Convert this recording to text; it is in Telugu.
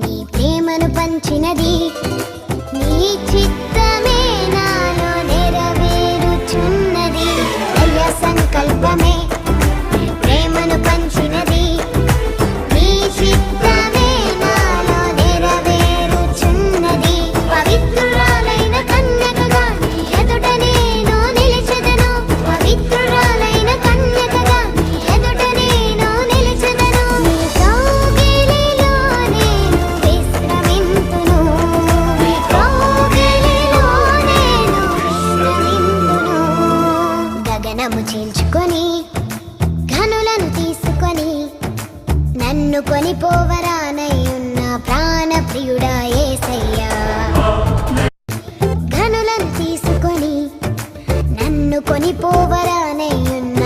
నీ ప్రేమను పంచినది నీ చిత్తమే నాలో నెరవేరుచున్నది. దయ సంకల్పమే దండము చేల్చుకొని ఘనులను తీసుకొని నన్ను కొనిపోవరానయ్యున్న ప్రాణప్రియుడా ఏసయ్యా. ఘనులను తీసుకొని నన్ను కొనిపోవరానయ్యున్న